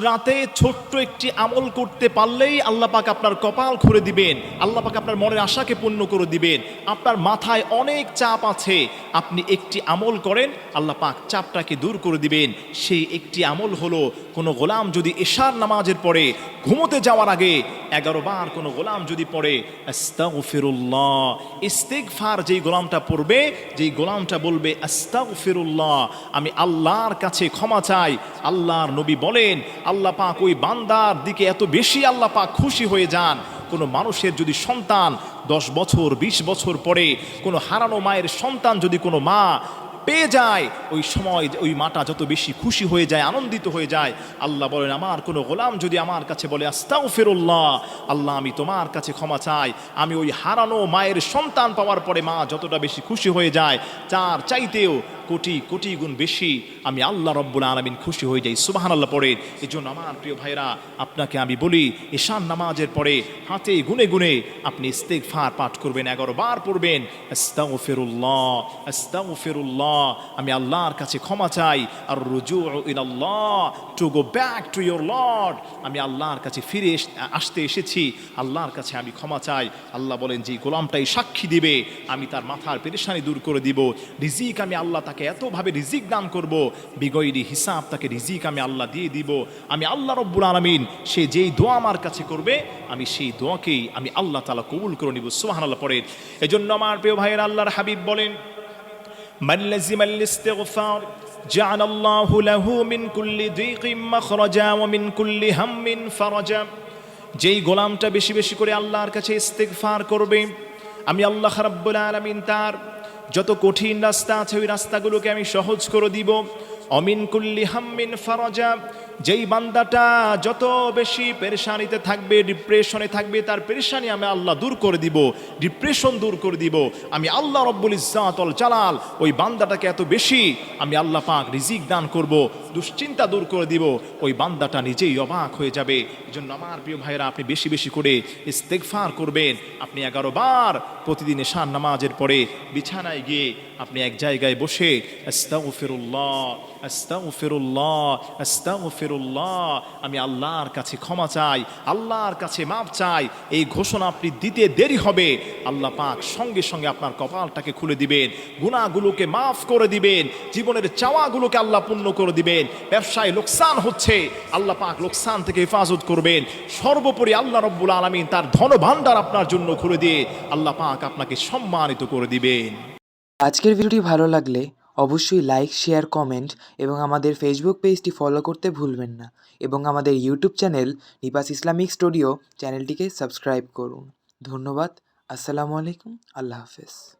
রাতে ছোট্ট একটি আমল করতে পারলেই আল্লাহ পাক আপনার কপাল খুলে দিবেন। আল্লাহ পাক আপনার মনের আশাকে পূর্ণ করে দিবেন। আপনার মাথায় অনেক চাপ আছে। আপনি একটি আমল করেন, আল্লাহ পাক চাপটাকে দূর করে দিবেন। সেই একটি আমল হলো, কোনো গোলাম যদি এশার নামাজের পরে ঘুমোতে যাওয়ার আগে এগারো বার কোনো গোলাম যদি পড়ে, আস্তাগফিরুল্লাহ, ইস্তেগফার যেই গোলামটা পড়বে, যেই গোলামটা বলবে, আস্তাগফিরুল্লাহ, আমি আল্লাহর কাছে ক্ষমা চাই, আল্লাহর নবী বলেন আল্লাহ পাক ওই বান্দার দিকে এত বেশি আল্লাহ পাক খুশি হয়ে যান। কোনো মানুষের যদি সন্তান দশ বছর, বিশ বছর পরে কোনো হারানো মায়ের সন্তান যদি কোনো মা পেয়ে যায়, ওই সময় ওই মাটা যত বেশি খুশি হয়ে যায়, আনন্দিত হয়ে যায়, আল্লাহ বলেন, আমার কোনো গোলাম যদি আমার কাছে বলে আস্তাও ফেরুল্লাহ আল্লাহ আমি তোমার কাছে ক্ষমা চাই। আমি ওই হারানো মায়ের সন্তান পাওয়ার পরে মা যতটা বেশি খুশি হয়ে যায় চার চাইতেও কোটি কোটি গুণ বেশি আমি আল্লাহ রব্বুল আলমিন খুশি হয়ে যাই। সুবাহান আল্লাহ পরে এই জন্য আমার প্রিয় ভাইরা আপনাকে আমি বলি, ঈশান নামাজের পরে হাতে গুনে গুনে আপনি ইস্তেক ফার পাঠ করবেন, এগারো বার পড়বেন। আস্তাও ফেরুল্লাহ আস্তাও ফেরুল্লাহ আমি আল্লাহর কাছে ক্ষমা চাই। আর রুজু ইল্লাহ to go back to your lord আমি আল্লাহর কাছে ফিরে আসতে এসেছি। আল্লাহর কাছে আমি ক্ষমা চাই। আল্লাহ বলেন, যে গোলামটাই সাক্ষী দিবে, আমি তার মাথার পেরেশানি দূর করে দিব। রিজিক আমি আল্লাহ তাকে এতভাবে রিজিক দান করব বিগৈরি হিসাব তাকে রিজিক আমি আল্লাহ দিয়ে দিব আমি আল্লাহ রব্বুল আলমিন সে যেই দোয়া আমার কাছে করবে আমি সেই দোয়াকেই আমি আল্লাহ তালা কবুল করে নিব সুবাহান আল্লাহ পরে এজন্য আমার প্রিয় ভাইয়ের আল্লাহর হাবিব বলেন من لزم الاستغفار جعل الله له من كل ضيق مخرجا ومن كل هم فرجا যেই গোলামটা বেশি বেশি করে আল্লাহর কাছে ইস্তেগফার করবে আমি আল্লাহ রাব্বুল আলামিন তার যত কঠিন রাস্তা আছে ওই রাস্তাগুলোকে আমি সহজ করে দিব। অমিন কুল্লি হাম্মিন ফারজা, যেই বান্দাটা যত বেশি পেরেশানিতে থাকবে ডিপ্রেশনে থাকবে, তার পেরেশানি আমি আল্লাহ দূর করে দিব ডিপ্রেশন দূর করে দিব। আমি আল্লাহ রব্বুল ইজ্জাতল চালাল ওই বান্দাটাকে এত বেশি আমি আল্লাহ পাক রিজিক দান করব, দুশ্চিন্তা দূর করে দিব, ওই বান্দাটা নিজেই অবাক হয়ে যাবে। এজন্য আমার প্রিয় ভাইয়েরা, আপনি বেশি বেশি করে ইস্তেকফার করবেন। আপনি এগারো বার প্রতিদিন এশান নামাজের পরে বিছানায় গিয়ে আপনি এক জায়গায় বসে, আস্তাগফিরুল্লাহ আস্তাগফিরুল্লাহ আস্তাগফিরুল্লাহ, আমি আল্লাহর কাছে ক্ষমা চাই, আল্লাহর কাছে মাপ চাই, এই ঘোষণা আপনি দিতে দেরি হবে। আল্লাহ পাক সঙ্গে সঙ্গে আপনার কপালটাকে খুলে দিবেন গুণাগুলোকে মাফ করে দিবেন, জীবনের চাওয়াগুলোকে আল্লাহ পূর্ণ করে দিবেন, ব্যবসায় লোকসান হচ্ছে, আল্লাহ পাক লোকসান থেকে হেফাজত করবেন। সর্বোপরি আল্লাহ রব্বুল আলমিন তার ধনভাণ্ডার আপনার জন্য খুলে দিয়ে আল্লাহ পাক আপনাকে সম্মানিত করে দিবেন। আজকের ভিডিওটি ভালো লাগলে অবশ্যই লাইক শেয়ার কমেন্ট এবং আমাদের ফেসবুক পেজটি ফলো করতে ভুলবেন না এবং আমাদের ইউটিউব চ্যানেল নিপাস ইসলামিক স্টুডিও চ্যানেলটিকে সাবস্ক্রাইব করুন। ধন্যবাদ। আসসালামু আলাইকুম। আল্লাহ হাফেজ।